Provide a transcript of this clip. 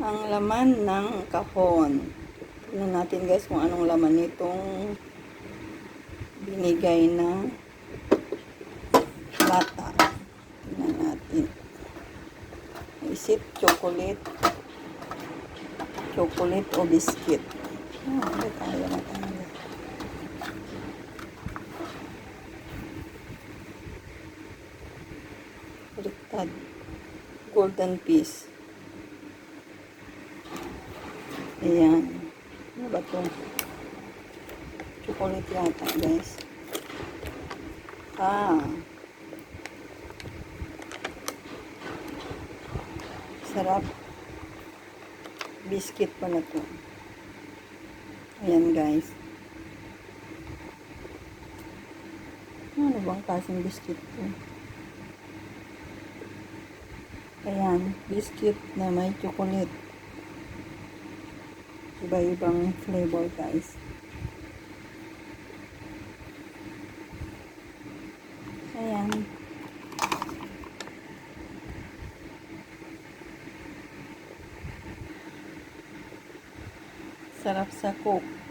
ang laman ng kahon. Tignan natin guys kung anong laman nitong binigay na bata. Tignan natin. Is it chocolate? Chocolate o biscuit? Hindi tayo na tayo. Baliktad. Golden piece. Ayan. Ano ba to? Chocolate yata, guys. Ah. Sarap. Biscuit pala to. Ayan, guys. Ano bang klaseng biscuit to? Ayan, biscuit na may chocolate. Iba-ibang flavor, guys. Ayan. Sarap sa coke.